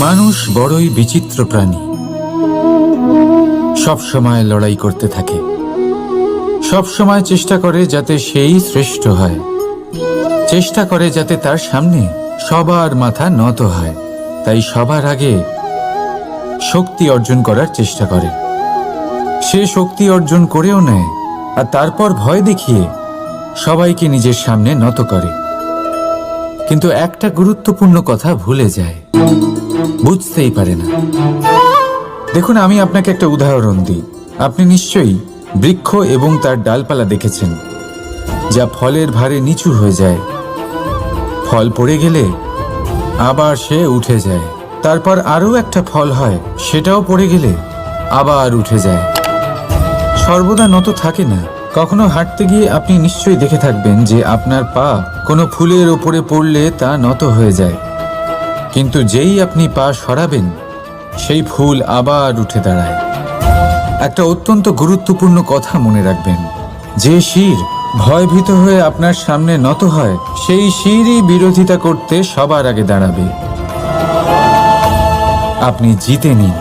মানুষ বড়ই বিচিত্র প্রাণী। সব সময় লড়াই করতে থাকে। সব সময় চেষ্টা করে যাতে সেই শ্রেষ্ঠ হয়। চেষ্টা করে যাতে তার সামনে সবার মাথা নত হয়। তাই সবার আগে শক্তি অর্জন করার চেষ্টা করে। সে শক্তি অর্জন করেও নেয় আর তারপর ভয় দেখিয়ে সবাইকে নিজের সামনে নত করে। কিন্তু একটা গুরুত্বপূর্ণ কথা ভুলে যায়। বুঝতেই পারে না। দেখুন, আমি আপনাকে একটা উদাহরণ দিই। আপনি নিশ্চয়ই বৃক্ষ এবং তার ডালপালা দেখেছেন, যা ফলের ভারে নিচু হয়ে যায়। ফল পড়ে গেলে আবার সে উঠে যায়। তারপর আরও একটা ফল হয়, সেটাও পড়ে গেলে আবার উঠে যায়। সর্বদা নত থাকে না। কখনো হাঁটতে গিয়ে আপনি নিশ্চয়ই দেখে থাকবেন যে আপনার পা কোনো ফুলের ওপরে পড়লে তা নত হয়ে যায়। কিন্তু যেই আপনি পা সরাবেন, সেই ফুল আবার উঠে দাঁড়ায়। একটা অত্যন্ত গুরুত্বপূর্ণ কথা মনে রাখবেন। যে শির ভয়ভীত হয়ে আপনার সামনে নত হয়, সেই শিরই বিরোধিতা করতে সবার আগে দাঁড়াবে। আপনি জিতে নিন।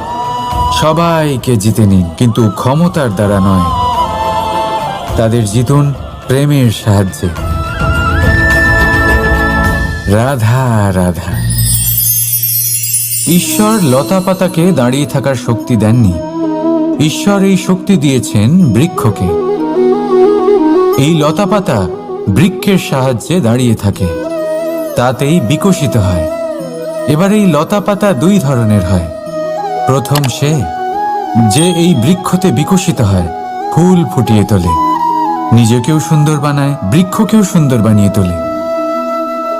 সবাইকে জিতে নিন, কিন্তু ক্ষমতার দ্বারা নয়। তাদের জিতুন প্রেমের সাহায্যে। রাধা রাধা। ঈশ্বর লতা পাতাকে দাঁড়িয়ে থাকার শক্তি দেননি। ঈশ্বর এই শক্তি দিয়েছেন বৃক্ষকে। এই লতা পাতা বৃক্ষের সাহায্যে দাঁড়িয়ে থাকে। তাতেই বিকশিত হয়। এবার এই লতা পাতা দুই ধরনের হয়। প্রথম সে, যে এই বৃক্ষতে বিকশিত হয়, ফুল ফুটিয়ে তোলে। নিজেকেও সুন্দর বানায়, বৃক্ষকেও সুন্দর বানিয়ে তোলে।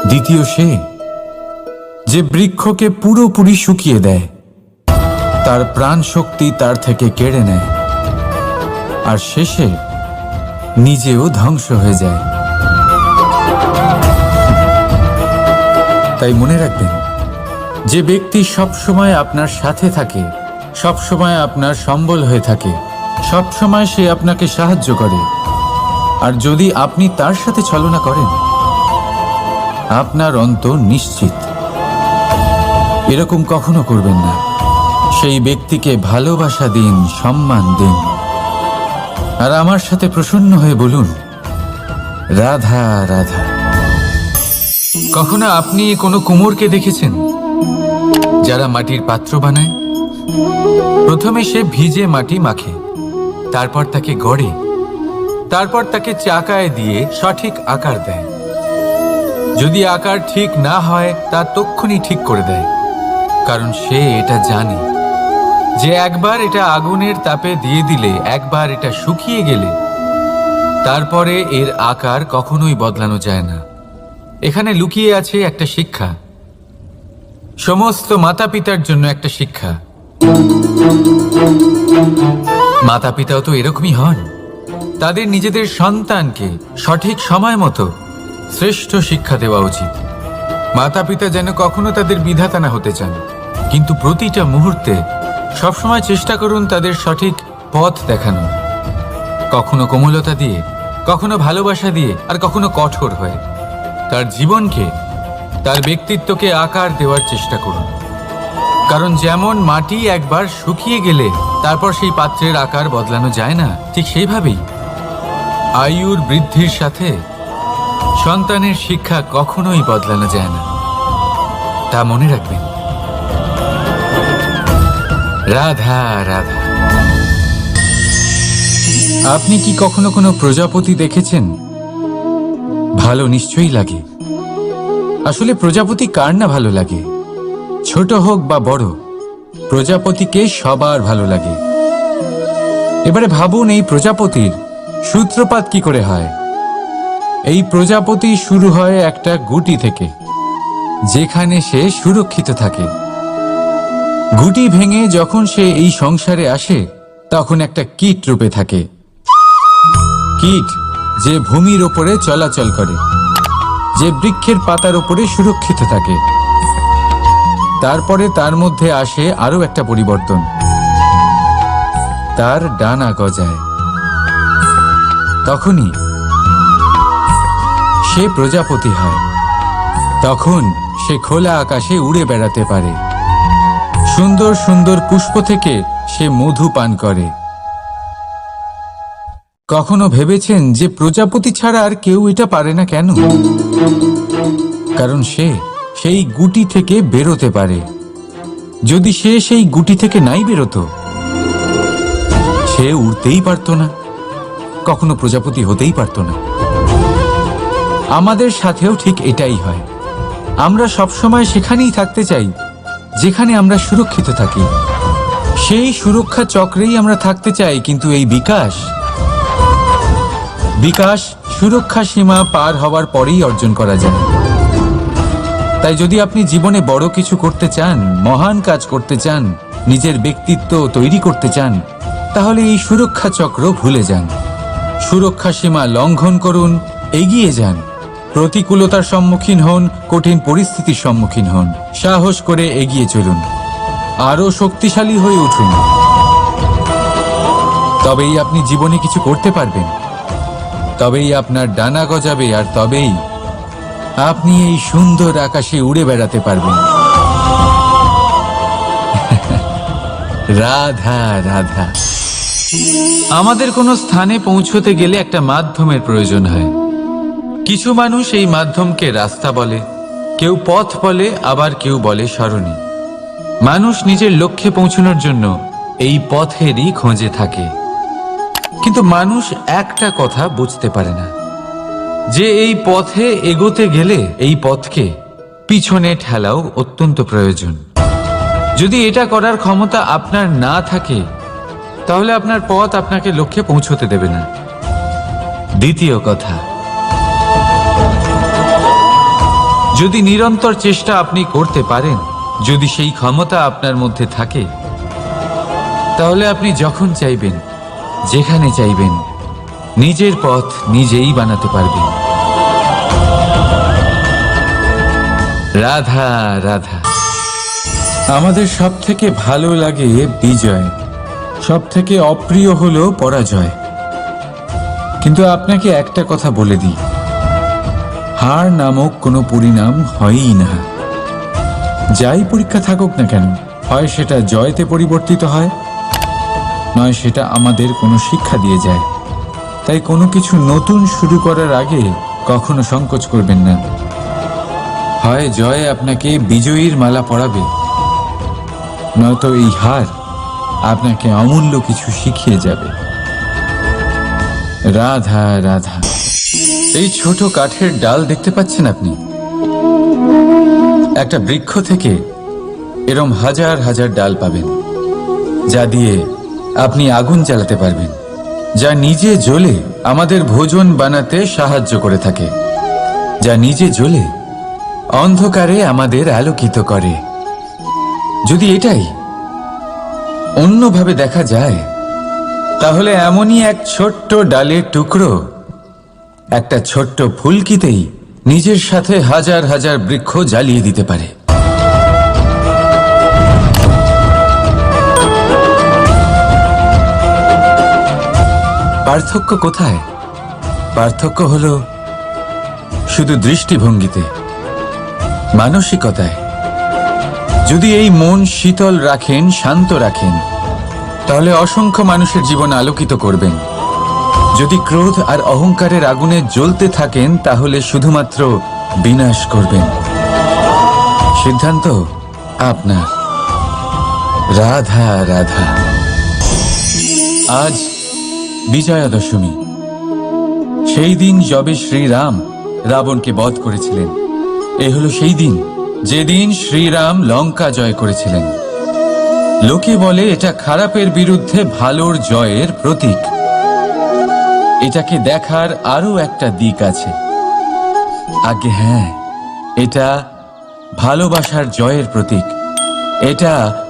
দ্বিতীয় সে যে বৃক্ষকে পুরোপুরি শুকিয়ে দেয়, তার প্রাণ শক্তি তার থেকে কেড়ে নেয়, আর শেষে নিজেও ধ্বংস হয়ে যায়। তাই মনে রাখবেন, যে ব্যক্তি সব সময় আপনার সাথে থাকে সব সময় আপনার সম্বল হয়ে থাকে সব সময় সে আপনাকে সাহায্য করে, আর যদি আপনি তার সাথে ছলনা করেন, আপনার অন্ত নিশ্চিত। এরকম কখনো করবেন না। সেই ব্যক্তিকে ভালোবাসা দিন, সম্মান দিন। আর আমার সাথে প্রসন্ন হয়ে বলুন, রাধা রাধা। কখনো আপনি কোনো কুমোরকে দেখেছেন? যারা মাটির পাত্র বানায়? প্রথমে সে ভিজে মাটি মাখে, তারপর তাকে গড়ে, তারপর তাকে চাকায় দিয়ে সঠিক আকার দেয়। যদি আকার ঠিক না হয়, তা তক্ষুনি ঠিক করে দেয়। কারণ সে এটা জানে। যে একবার এটা আগুনের তাপে দিয়ে দিলে, একবার এটা শুকিয়ে গেলে, তারপরে এর আকার কখনোই বদলানো যায় না। এখানে লুকিয়ে আছে একটা শিক্ষা। সমস্ত মাতা পিতার জন্য একটা শিক্ষা। মাতা পিতাও তো এরকমই হন। তাদের নিজেদের সন্তানকে সঠিক সময় মতো শ্রেষ্ঠ শিক্ষা দেওয়া উচিত। মাতা পিতা যেন কখনো তাদের বিধাতা না হতে চান। কিন্তু প্রতিটা মুহূর্তে সবসময় চেষ্টা করুন তাদের সঠিক পথ দেখানো। কখনো কোমলতা দিয়ে, কখনো ভালোবাসা দিয়ে, আর কখনো কঠোর হয়ে। তার জীবনকে, তার ব্যক্তিত্বকে আকার দেওয়ার চেষ্টা করুন। কারণ যেমন মাটি একবার শুকিয়ে গেলে তারপর সেই পাত্রের আকার বদলানো যায় না, ঠিক সেইভাবেই আয়ুর বৃদ্ধির সাথে সন্তানের শিক্ষা কখনোই বদলানো যায় না। তা মনে রাখবেন। রাধা রাধা। আপনি কি কখনো কোনো প্রজাপতি দেখেছেন? ভালো নিশ্চয়ই লাগে। আসলে প্রজাপতি কার না ভালো লাগে? ছোট হোক বা বড়, প্রজাপতিকে সবার ভালো লাগে। এবারে ভাবুন এই প্রজাপতির সূত্রপাত কি করে হয়? এই প্রজাপতি শুরু হয় একটা গুটি থেকে, যেখানে সে সুরক্ষিত থাকে। গুটি ভেঙে যখন সে এই সংসারে আসে, তখন একটা কীট রূপে থাকে। কীট যে ভূমির ওপরে চলাচল করে, যে বৃক্ষের পাতার ওপরে সুরক্ষিত থাকে। তারপরে তার মধ্যে আসে আরও একটা পরিবর্তন। তার ডানা গজায়। তখনই সে প্রজাপতি হয়। তখন সে খোলা আকাশে উড়ে বেড়াতে পারে। সুন্দর সুন্দর পুষ্প থেকে সে মধু পান করে। কখনো ভেবেছেন যে প্রজাপতি ছাড়া আর কেউ এটা পারে না কেন? কারণ সে সেই গুটি থেকে বেরোতে পারে। যদি সে সেই গুটি থেকে নাই বেরোতো, সে উড়তেই পারতো না। কখনো প্রজাপতি হতেই পারতো না। আমাদের সাথেও ঠিক এটাই হয়। আমরা সবসময় সেখানেই থাকতে চাই। যেখানে আমরা সুরক্ষিত থাকি। সেই সুরক্ষা চক্রেই আমরা থাকতে চাই, কিন্তু এই বিকাশ? বিকাশ সুরক্ষা সীমা পার হওয়ার পরেই অর্জন করা যায়। তাই যদি আপনি জীবনে বড় কিছু করতে চান, মহান কাজ করতে চান, নিজের ব্যক্তিত্ব তৈরি করতে চান, তাহলে এই সুরক্ষা চক্র ভুলে যান। সুরক্ষা সীমা লঙ্ঘন করুন, এগিয়ে যান। প্রতিকূলতার সম্মুখীন হন, কঠিন পরিস্থিতির সম্মুখীন হন। সাহস করে এগিয়ে চলুন। আরও শক্তিশালী হয়ে উঠুন। তবেই আপনি জীবনে কিছু করতে পারবেন। তবেই আপনার ডানা গজাবে আর তবেই আপনি এই সুন্দর আকাশে উড়ে বেড়াতে পারবেন। রাধা রাধা। আমাদের কোনো স্থানে পৌঁছতে গেলে একটা মাধ্যমের প্রয়োজন হয়। কিছু মানুষ এই মাধ্যমকে রাস্তা বলে, কেউ পথ বলে, আবার কেউ বলে সরণি। মানুষ নিজের লক্ষ্যে পৌঁছানোর জন্য এই পথেরই খোঁজে থাকে। কিন্তু মানুষ একটা কথা বুঝতে পারে না, যে এই পথে এগোতে গেলে এই পথকে পিছনে ঠেলাও অত্যন্ত প্রয়োজন। যদি এটা করার ক্ষমতা আপনার না থাকে, তাহলে আপনার পথ আপনাকে লক্ষ্যে পৌঁছতে দেবে না। দ্বিতীয় কথা যদি নিরন্তর চেষ্টা আপনি করতে পারেন, যদি সেই ক্ষমতা আপনার মধ্যে থাকে, তাহলে আপনি যখন চাইবেন, যেখানে চাইবেন, নিজের পথ নিজেই বানাতে পারবেন। রাধা রাধা। আমাদের সব থেকে ভালো লাগে বিজয়। সব থেকে অপ্রিয় হলো পরাজয়। কিন্তু আপনাকে একটা কথা বলে দিই। হার নামক কোনো পরিণাম হয়ই না। যাই পরীক্ষা থাকুক না কেন, হয় সেটা জয়তে পরিবর্তিত হয়, নয় সেটা আমাদের কোনো শিক্ষা দিয়ে যায়। তাই কোনো কিছু নতুন শুরু করার আগে কখনো সংকোচ করবেন না। হয় জয় আপনাকে বিজয়ীর মালা পরাবে, নয়তো এই হার আপনাকে অমূল্য কিছু শিখিয়ে যাবে। রাধা রাধা। এই ছোট কাঠের ডাল দেখতে পাচ্ছেন আপনি? একটা বৃক্ষ থেকে এরম হাজার হাজার ডাল পাবেন, যা দিয়ে আপনি আগুন জ্বালাতে পারবেন, যা নিজে জ্বলে আমাদের ভোজন বানাতে সাহায্য করে থাকে, যা নিজে জ্বলে অন্ধকারে আমাদের আলোকিত করে। যদি এটাই অন্যভাবে দেখা যায়, তাহলে এমনই এক ছোট্ট ডালের টুকরো একটা ছোট্ট ফুলকিতেই নিজের সাথে হাজার হাজার বৃক্ষ জ্বালিয়ে দিতে পারে। পার্থক্য কোথায়? পার্থক্য হল শুধু দৃষ্টিভঙ্গিতে, মানসিকতায়। যদি এই মন শীতল রাখেন, শান্ত রাখেন, তাহলে অসংখ্য মানুষের জীবন আলোকিত করবেন। যদি ক্রোধ আর অহংকারের আগুনে জ্বলতে থাকেন, তাহলে শুধুমাত্র বিনাশ করবেন। সিদ্ধান্ত আপনার। রাধা রাধা। আজ বিজয়া দশমী সেই দিন যবে শ্রীরাম রাবণকে বধ করেছিলেন। এ হলো সেই দিন যেদিন শ্রীরাম লঙ্কা জয় করেছিলেন। লোকে বলে এটা খারাপের বিরুদ্ধে ভালোর জয়ের প্রতীক। এটাকে দেখার আরও একটা দিক আছে। আগে হ্যাঁ এটা ভালোবাসার জয়ের প্রতীক। এটা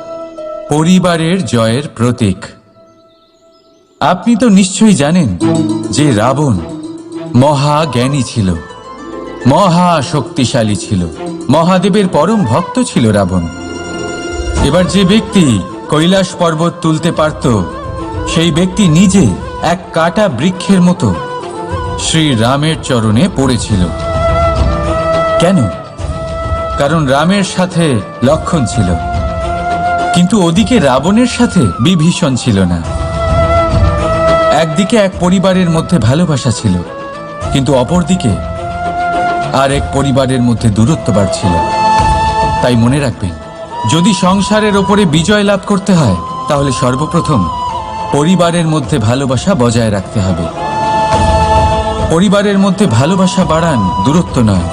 পরিবারের জয়ের প্রতীক। আপনি তো নিশ্চয়ই জানেন যে রাবণ মহা জ্ঞানী ছিল মহা শক্তিশালী ছিল, মহাদেবের পরম ভক্ত ছিল রাবণ। এবার যে ব্যক্তি কৈলাস পর্বত তুলতে পারত, সেই ব্যক্তি নিজে এক কাটা বৃক্ষের মতো শ্রী রামের চরণে পড়েছিল। কেন? কারণ রামের সাথে লক্ষণ ছিল। কিন্তু ওদিকে রাবণের সাথে বিভীষণ ছিল না। একদিকে এক পরিবারের মধ্যে ভালোবাসা ছিল, কিন্তু অপরদিকে আর এক পরিবারের মধ্যে দূরত্ব বাড়ছিল। তাই মনে রাখবেন, যদি সংসারের ওপরে বিজয় লাভ করতে হয়, তাহলে সর্বপ্রথম পরিবারের মধ্যে ভালোবাসা বজায় রাখতে হবে। পরিবারের মধ্যে ভালোবাসা বাড়ান দূরত্ব নয়।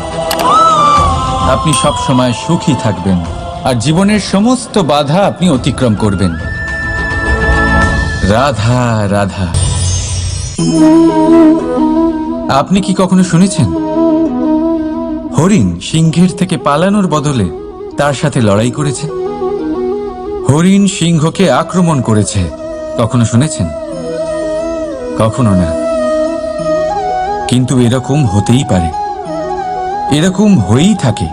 আপনি সব সময় সুখী থাকবেন আর জীবনের সমস্ত বাধা আপনি অতিক্রম করবেন। রাধা রাধা। আপনি কি কখনো শুনেছেন? হরিণ সিংহের থেকে পালানোর বদলে তার সাথে লড়াই করেছে। হরিণ সিংহকে আক্রমণ করেছে। কখনো শুনেছেন? কখনো না। কিন্তু এরকম হতেই পারে। এরকম হয়েই থাকে।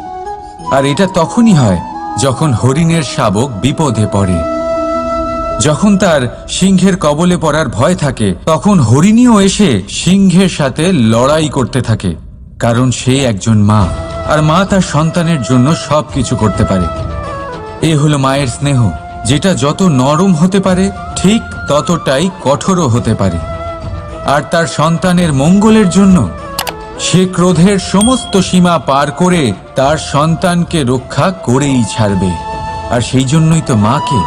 আর এটা তখনই হয় যখন হরিণের শাবক বিপদে পড়ে। যখন তার সিংহের কবলে পড়ার ভয় থাকে, তখন হরিণীও এসে সিংহের সাথে লড়াই করতে থাকে, কারণ সে একজন মা, আর মা তার সন্তানের জন্য সব কিছু করতে পারে। এ হলো মায়ের স্নেহ। যেটা যত নরম হতে পারে, ঠিক ততটাই কঠোরও হতে পারে। আর তার সন্তানের মঙ্গলের জন্য, সে ক্রোধের সমস্ত সীমা পার করে তার সন্তানকে রক্ষা করেই ছাড়বে। আর সেই জন্যই তো মাকে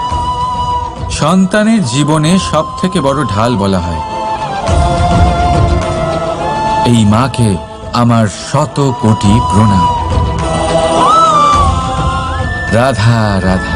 সন্তানের জীবনে সব থেকে বড় ঢাল বলা হয়। এই মাকে আমার শত কোটি প্রণাম। রাধা রাধা।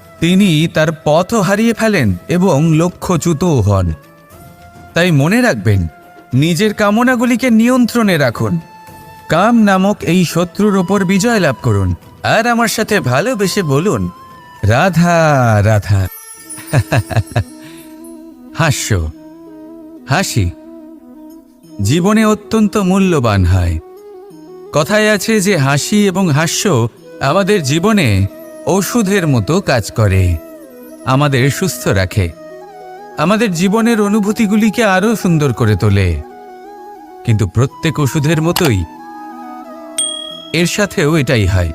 তিনি তার পথও হারিয়ে ফেলেন এবং লক্ষ্যচ্যুতও হন। তাই মনে রাখবেন, নিজের কামনাগুলিকে নিয়ন্ত্রণে রাখুন। কাম নামক এই শত্রুর ওপর বিজয় লাভ করুন। আর আমার সাথে ভালোবেসে বলুন, রাধা রাধা। হাস্য। হাসি। জীবনে অত্যন্ত মূল্যবান হয়। কথায় আছে যে হাসি এবং হাস্য আমাদের জীবনে ওষুধের মতো কাজ করে। আমাদের সুস্থ রাখে। আমাদের জীবনের অনুভূতিগুলিকে আরও সুন্দর করে তোলে। কিন্তু প্রত্যেক ওষুধের মতোই এর সাথেও এটাই হয়।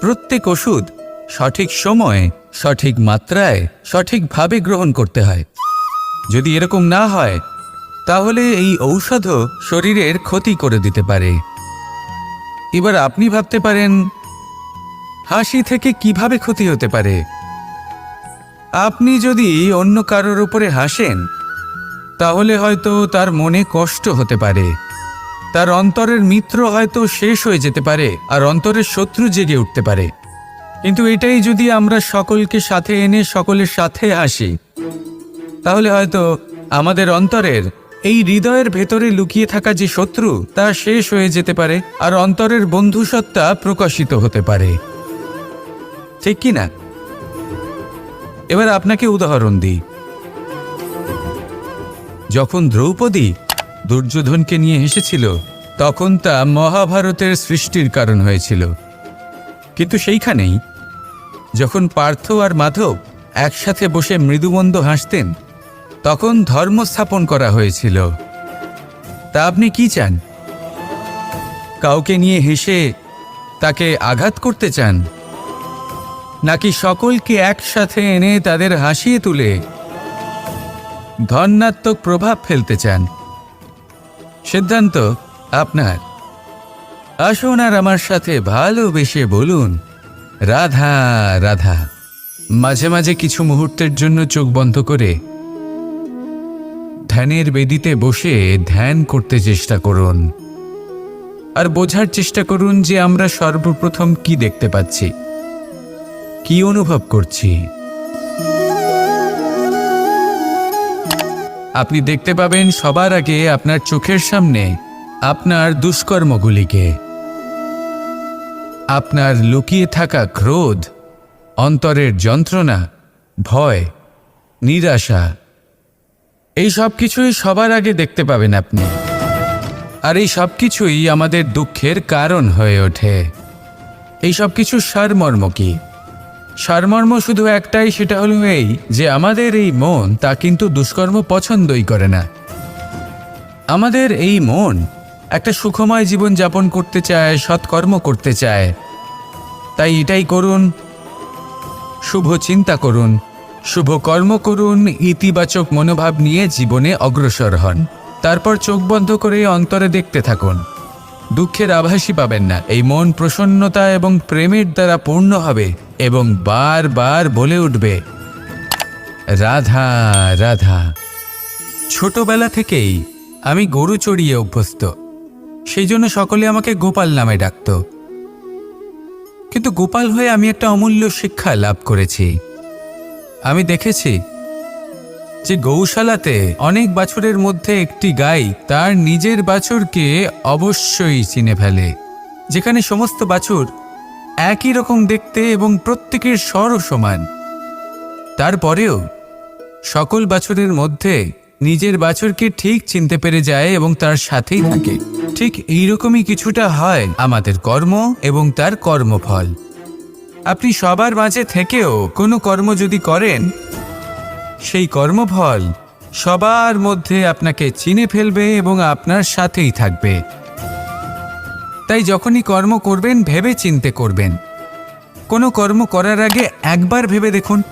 প্রত্যেক ওষুধ সঠিক সময়ে, সঠিক মাত্রায়, সঠিকভাবে গ্রহণ করতে হয়। যদি এরকম না হয়, তাহলে এই ঔষধও শরীরের ক্ষতি করে দিতে পারে। এবার আপনি ভাবতে পারেন হাসি থেকে কীভাবে ক্ষতি হতে পারে? আপনি যদি অন্য কারোর উপরে হাসেন, তাহলে হয়তো তার মনে কষ্ট হতে পারে। তার অন্তরের মিত্র হয়তো শেষ হয়ে যেতে পারে আর অন্তরের শত্রু জেগে উঠতে পারে। কিন্তু এটাই যদি আমরা সকলকে সাথে এনে সকলের সাথে হাসি, তাহলে হয়তো আমাদের অন্তরের এই হৃদয়ের ভেতরে লুকিয়ে থাকা যে শত্রু, তা শেষ হয়ে যেতে পারে আর অন্তরের বন্ধুসত্তা প্রকাশিত হতে পারে। ঠিক কি না? এবার আপনাকে উদাহরণ দিই। যখন দ্রৌপদী দুর্যোধনকে নিয়ে হেসেছিল, তখন তা মহাভারতের সৃষ্টির কারণ হয়েছিল। কিন্তু সেইখানেই, যখন পার্থ আর মাধব একসাথে বসে মৃদুমন্দ হাসতেন, তখন ধর্ম স্থাপন করা হয়েছিল। তা আপনি কি চান? কাউকে নিয়ে হেসে তাকে আঘাত করতে চান? নাকি সকলকে একসাথে এনে তাদের হাসিয়ে তুলে ধন্যাত্মক প্রভাব ফেলতে চান? সিদ্ধান্ত আপনার। আসুন আর আমার সাথে ভালোবেসে বলুন, রাধা রাধা, মাঝে মাঝে কিছু মুহূর্তের জন্য চোখ বন্ধ করে ধ্যানের বেদিতে বসে ধ্যান করতে চেষ্টা করুন। আর বোঝার চেষ্টা করুন যে আমরা সর্বপ্রথম কি দেখতে পাচ্ছি। কি অনুভব করছি? আপনি দেখতে পাবেন সবার আগে আপনার চোখের সামনে আপনার দুষ্কর্মগুলিকে। আপনার লুকিয়ে থাকা ক্রোধ, অন্তরের যন্ত্রণা, ভয়, নিরাশা, এই সব কিছুই সবার আগে দেখতে পাবেন আপনি। আর এই সব কিছুই আমাদের দুঃখের কারণ হয়ে ওঠে। এই সব কিছু সারমর্ম কি? সারমর্ম শুধু একটাই, সেটা হলো এই, যে আমাদের এই মন তা কিন্তু দুষ্কর্ম পছন্দই করে না। আমাদের এই মন একটা সুখময় জীবন যাপন করতে চায়, সৎকর্ম করতে চায়। তাই এটাই করুন, শুভ চিন্তা করুন, শুভ কর্ম করুন, ইতিবাচক মনোভাব নিয়ে জীবনে অগ্রসর হন। তারপর চোখ বন্ধ করে অন্তরে দেখতে থাকুন। দুঃখের আভাসই পাবেন না। এই মন প্রসন্নতা এবং প্রেমের দ্বারা পূর্ণ হবে। এবং বারবার বলে উঠবে, রাধা রাধা, ছোটবেলা থেকেই আমি গরু চড়িয়ে অভ্যস্ত। সেই জন্য সকলে আমাকে গোপাল নামে ডাকত। কিন্তু গোপাল হয়ে আমি একটা অমূল্য শিক্ষা লাভ করেছি। আমি দেখেছি যে গৌশালাতে অনেক বাছুরের মধ্যে একটি গাই তার নিজের বাছুরকে অবশ্যই চিনে ফেলে, যেখানে সমস্ত বাছুর একই রকম দেখতে এবং প্রত্যেকের স্বরও সমান। তারপরেও, সকল বাছুরের মধ্যে নিজের বাছুরকে ঠিক চিনতে পেরে যায় এবং তার সাথেই থাকে। ঠিক এইরকমই কিছুটা হয় আমাদের কর্ম এবং তার কর্মফল। আপনি সবার মাঝে থেকেও কোনো কর্ম যদি করেন, সেই কর্মফল সবার মধ্যে আপনাকে চিনে ফেলবে এবং আপনার সাথেই থাকবে। তাই যখনই কর্ম করবেন, ভেবে চিনতে করবেন। কোনো কর্ম করার আগে একবার ভেবে দেখুন,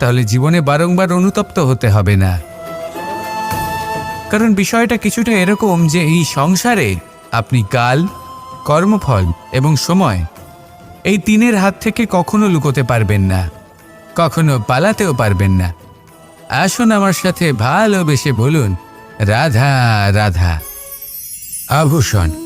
তাহলে জীবনে বারংবার অনুতপ্ত হতে হবে না। কারণ বিষয়টা কিছুটা এরকম যে এই সংসারে আপনি কাল, কর্মফল এবং সময় এই তিনের হাত থেকে কখনো লুকোতে পারবেন না, কখনো পালাতেও পারবেন না। আসুন আমার সাথে ভালোবেসে বলুন, রাধা রাধা। আভূষণ।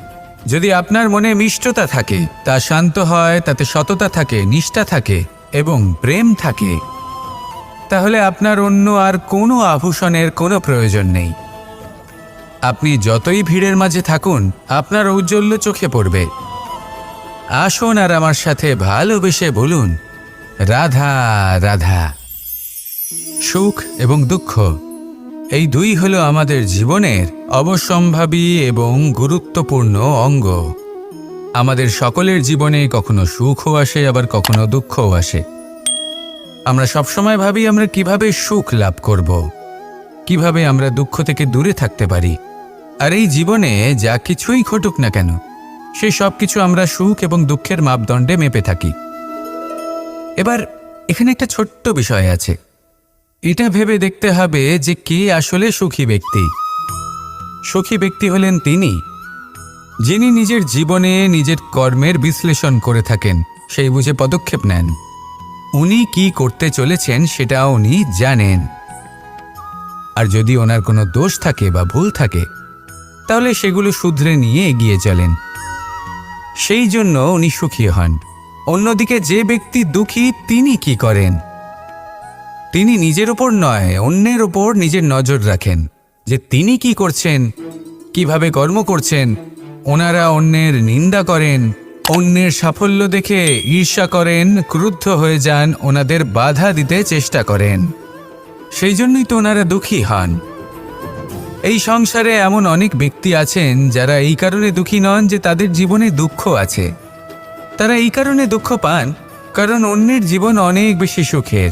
যদি আপনার মনে মিষ্টতা থাকে, তা শান্ত হয়, তাতে সততা থাকে, নিষ্ঠা থাকে এবং প্রেম থাকে, তাহলে আপনার অন্য আর কোনো আভূষণের কোনো প্রয়োজন নেই। আপনি যতই ভিড়ের মাঝে থাকুন, আপনার ঔজ্জ্বল্য চোখে পড়বে। আসুন আর আমার সাথে ভালোবেসে বলুন, রাধা রাধা। সুখ এবং দুঃখ এই দুই হলো আমাদের জীবনের অবসম্ভাবী এবং গুরুত্বপূর্ণ অঙ্গ। আমাদের সকলের জীবনে কখনো সুখও আসে, আবার কখনো দুঃখও আসে। আমরা সবসময় ভাবি আমরা কীভাবে সুখ লাভ করব, কীভাবে আমরা দুঃখ থেকে দূরে থাকতে পারি। আর এই জীবনে যা কিছুই ঘটুক না কেন সেই সব কিছু আমরা সুখ এবং দুঃখের মাপদণ্ডে মেপে থাকি। এবার এখানে একটা ছোট্ট বিষয় আছে। এটা ভেবে দেখতে হবে যে কে আসলে সুখী ব্যক্তি। সুখী ব্যক্তি হলেন তিনি, যিনি নিজের জীবনে নিজের কর্মের বিশ্লেষণ করে থাকেন, সেই বুঝে পদক্ষেপ নেন। উনি কি করতে চলেছেন সেটা উনি জানেন। আর যদি ওনার কোনো দোষ থাকে বা ভুল থাকে, তাহলে সেগুলো শুধরে নিয়ে এগিয়ে চলেন। সেই জন্য উনি সুখী হন। অন্যদিকে যে ব্যক্তি দুঃখী, তিনি কি করেন? তিনি নিজের ওপর নয়, অন্যের ওপর নিজের নজর রাখেন যে তিনি কি করছেন, কীভাবে কর্ম করছেন, ওনারা অন্যের নিন্দা করেন, অন্যের সাফল্য দেখে ঈর্ষা করেন, ক্রুদ্ধ হয়ে যান, ওনাদের বাধা দিতে চেষ্টা করেন। সেই জন্যই তো ওনারা দুঃখী হন। এই সংসারে এমন অনেক ব্যক্তি আছেন যারা এই কারণে দুঃখী নন যে তাদের জীবনে দুঃখ আছে। তারা এই কারণে দুঃখ পান, কারণ অন্যের জীবন অনেক বেশি সুখের।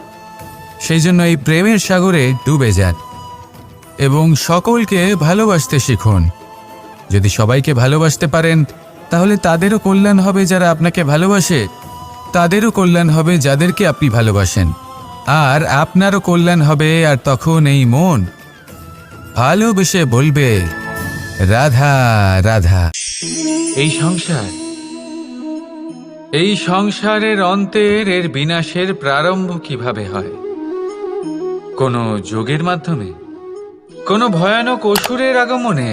সেই জন্য এই প্রেমের সাগরে ডুবে যান এবং সকলকে ভালোবাসতে শিখুন। যদি সবাইকে ভালোবাসতে পারেন, তাহলে তাদেরও কল্যাণ হবে যারা আপনাকে ভালোবাসে। তাদেরও কল্যাণ হবে যাদেরকে আপনি ভালোবাসেন। আর আপনারও কল্যাণ হবে আর তখন এই মন। ভালোবেসে বলবে, রাধা রাধা। এই সংসার, এই সংসারের অন্তের এর বিনাশের প্রারম্ভ কীভাবে হয়? কোনো যোগের মাধ্যমে? কোনো ভয়ানক অসুরের আগমনে?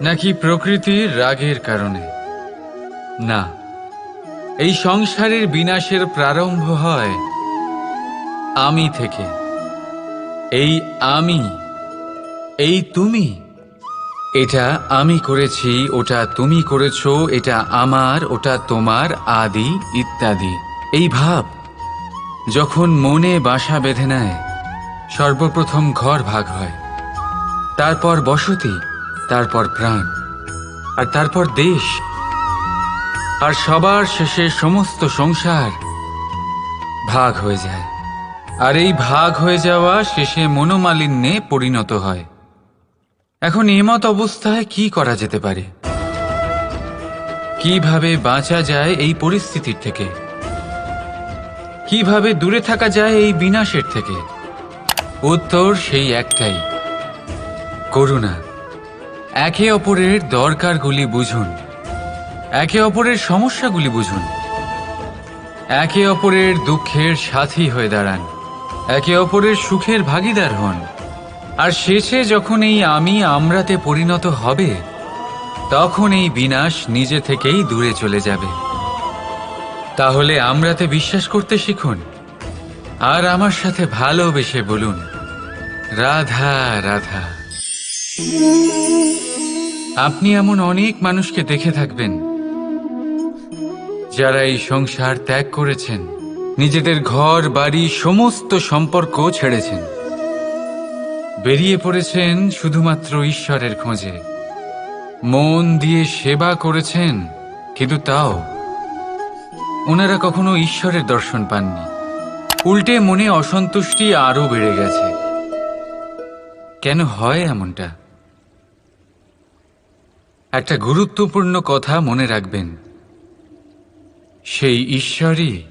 নাকি প্রকৃতির রাগের কারণে? না, এই সংসারের বিনাশের প্রারম্ভ হয় আমি থেকে। এই আমি, এই তুমি, এটা আমি করেছি, ওটা তুমি করেছ, এটা আমার, ওটা তোমার, আদি, ইত্যাদি। এই ভাব যখন মনে বাসা বেঁধে নেয়, সর্বপ্রথম ঘর ভাগ হয়। তারপর বসতি, তারপর প্রাণ, আর তারপর দেশ। আর সবার শেষে সমস্ত সংসার ভাগ হয়ে যায়। আর এই ভাগ হয়ে যাওয়া শেষে মনোমালিন্যে পরিণত হয়। এখন এমত অবস্থায় কি করা যেতে পারে? কীভাবে বাঁচা যায় এই পরিস্থিতির থেকে? কীভাবে দূরে থাকা যায় এই বিনাশের থেকে? উত্তর সেই একটাই। করুণা, একে অপরের দরকারগুলি বুঝুন। একে অপরের সমস্যাগুলি বুঝুন। একে অপরের দুঃখের সাথী হয়ে দাঁড়ান। একে অপরের সুখের ভাগিদার হন। আর শেষে যখন এই আমি আমরাতে পরিণত হবে, তখন এই বিনাশ নিজে থেকেই দূরে চলে যাবে। তাহলে আমরাতে বিশ্বাস করতে শিখুন। আর আমার সাথে ভালোবেসে বলুন, রাধা রাধা। আপনি এমন অনেক মানুষকে দেখে থাকবেন, যারা এই সংসার ত্যাগ করেছেন, নিজেদের ঘর, বাড়ি, সমস্ত সম্পর্ক ছেড়েছেন। বেরিয়ে পড়েছেন শুধুমাত্র ঈশ্বরের খোঁজে। মন দিয়ে সেবা করেছেন, কিন্তু তাও ওনারা কখনো ঈশ্বরের দর্শন পাননি। উল্টে মনে অসন্তুষ্টি আরও বেড়ে গেছে। কেন হয় এমনটা? একটা গুরুত্বপূর্ণ কথা মনে রাখবেন। সেই ঈশ্বরই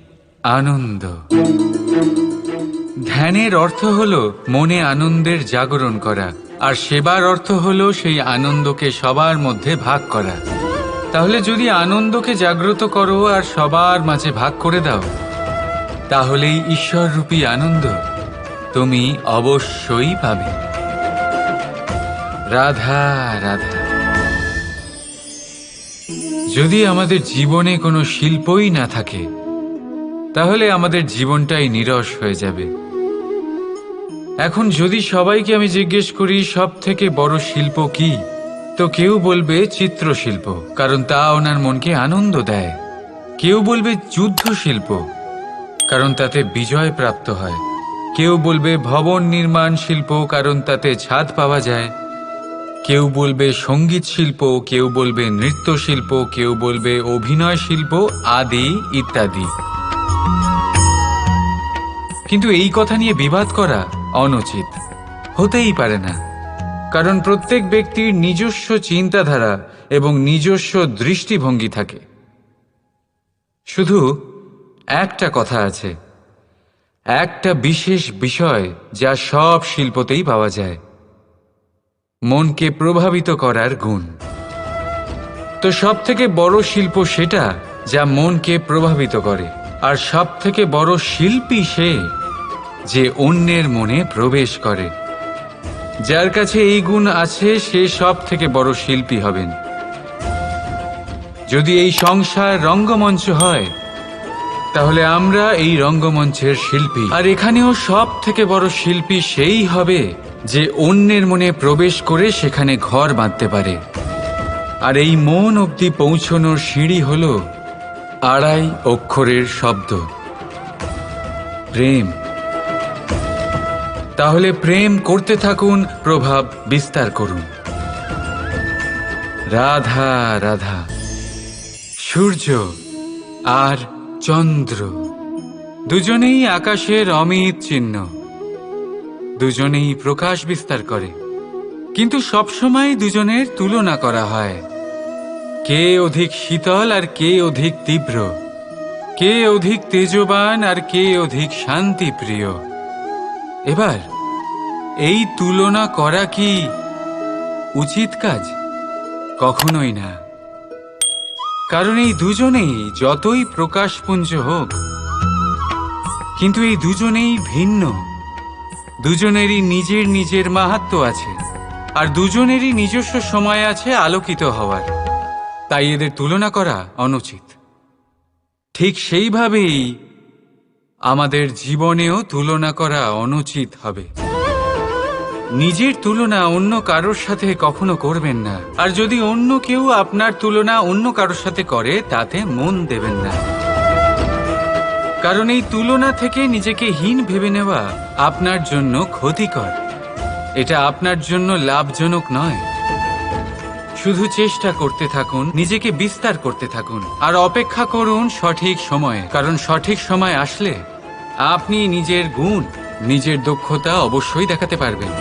আনন্দ। ধ্যানের অর্থ হল মনে আনন্দের জাগরণ করা, আর সেবার অর্থ হল সেই আনন্দকে সবার মধ্যে ভাগ করা। তাহলে যদি আনন্দকে জাগ্রত করো আর সবার মাঝে ভাগ করে দাও, তাহলেই ঈশ্বররূপী আনন্দ তুমি অবশ্যই পাবে। রাধা রাধা। যদি আমাদের জীবনে কোনো শিল্পই না থাকে, তাহলে আমাদের জীবনটাই নিরস হয়ে যাবে। এখন যদি সবাইকে আমি জিজ্ঞেস করি সব থেকে বড় শিল্প কি? তো কেউ বলবে চিত্রশিল্প, কারণ তা ওনার মনকে আনন্দ দেয়। কেউ বলবে যুদ্ধ শিল্প কারণ তাতে বিজয় প্রাপ্ত হয়। কেউ বলবে ভবন নির্মাণ শিল্প, কারণ তাতে ছাদ পাওয়া যায়। কেউ বলবে সংগীত শিল্প, কেউ বলবে নৃত্য শিল্প কেউ বলবে অভিনয় শিল্প, আদি ইত্যাদি। কিন্তু এই কথা নিয়ে বিবাদ করা অনুচিত, হতেই পারে না। কারণ প্রত্যেক ব্যক্তির নিজস্ব চিন্তাধারা এবং নিজস্ব দৃষ্টিভঙ্গি থাকে। শুধু একটা কথা আছে। একটা বিশেষ বিষয় যা সব শিল্পতেই পাওয়া যায়। মনকে প্রভাবিত করার গুণ। তো সব থেকে বড় শিল্প সেটা যা মনকে প্রভাবিত করে। আর সব থেকে বড় শিল্পী সে যে অন্যের মনে প্রবেশ করে। যার কাছে এই গুণ আছে, সে সব থেকে বড় শিল্পী হবেন। যদি এই সংসার রঙ্গমঞ্চ হয়, তাহলে আমরা এই রঙ্গমঞ্চের শিল্পী। আর এখানেও সব থেকে বড় শিল্পী সেই হবে যে অন্যের মনে প্রবেশ করে সেখানে ঘর বাঁধতে পারে। আর এই মন অবধি পৌঁছনোর সিঁড়ি হল আড়াই অক্ষরের শব্দ। প্রেম। তাহলে প্রেম করতে থাকুন, প্রভাব বিস্তার করুন। রাধা রাধা। সূর্য আর চন্দ্র। দুজনেই আকাশের অমিত চিহ্ন। দুজনেই প্রকাশ বিস্তার করে। কিন্তু সবসময় দুজনের তুলনা করা হয়। কে অধিক শীতল আর কে অধিক তীব্র? কে অধিক তেজবান আর কে অধিক শান্তি প্রিয় এবার, এই তুলনা করা কি উচিত কাজ? কখনোই না। কারণ এই দুজনেই যতই প্রকাশপুঞ্জ হোক, কিন্তু এই দুজনেই ভিন্ন। দুজনেরই নিজের নিজের মাহাত্ম আছে, আর দুজনেরই নিজস্ব সময় আছে আলোকিত হওয়ার। তাই এদের তুলনা করা অনুচিত। ঠিক সেইভাবেই আমাদের জীবনেও তুলনা করা অনুচিত হবে। নিজের তুলনা অন্য কারোর সাথে কখনো করবেন না। আর যদি অন্য কেউ আপনার তুলনা অন্য কারোর সাথে করে, তাতে মন দেবেন না। কারণ এই তুলনা থেকে নিজেকে হীন ভেবে নেওয়া আপনার জন্য ক্ষতিকর। এটা আপনার জন্য লাভজনক নয়। শুধু চেষ্টা করতে থাকুন, নিজেকে বিস্তার করতে থাকুন, আর অপেক্ষা করুন সঠিক সময়ে, কারণ সঠিক সময় আসলে আপনি নিজের গুণ, নিজের দক্ষতা অবশ্যই দেখাতে পারবেন।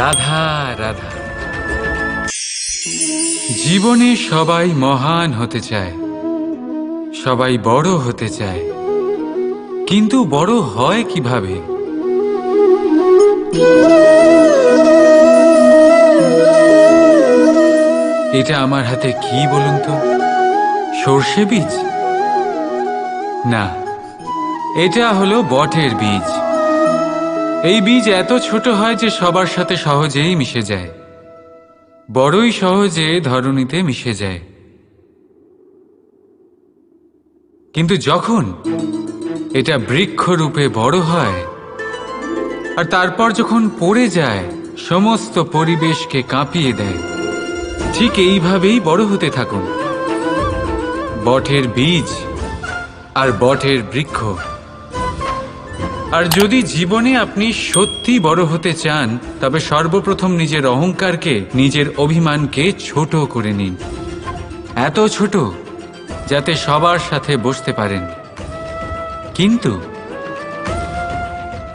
রাধা রাধা। জীবনে সবাই মহান হতে চায়, সবাই বড় হতে চায়, কিন্তু বড় হয় কীভাবে? এটা আমার হাতে কি বলুন তো? সর্ষে বীজ? না, এটা হলো বটের বীজ। এই বীজ এত ছোট হয় যে সবার সাথে সহজেই মিশে যায়। বড়ই সহজে ধরণীতে মিশে যায়। কিন্তু যখন এটা বৃক্ষরূপে বড় হয়, আর তারপর যখন পড়ে যায়, সমস্ত পরিবেশকে কাঁপিয়ে দেয় ঠিক এইভাবেই বড় হতে থাকুন। বটের বীজ আর বটের বৃক্ষ। আর যদি জীবনে আপনি সত্যি বড় হতে চান, তবে সর্বপ্রথম নিজের অহংকারকে, নিজের অভিমানকে ছোট করে নিন। এত ছোট, যাতে সবার সাথে বসতে পারেন। কিন্তু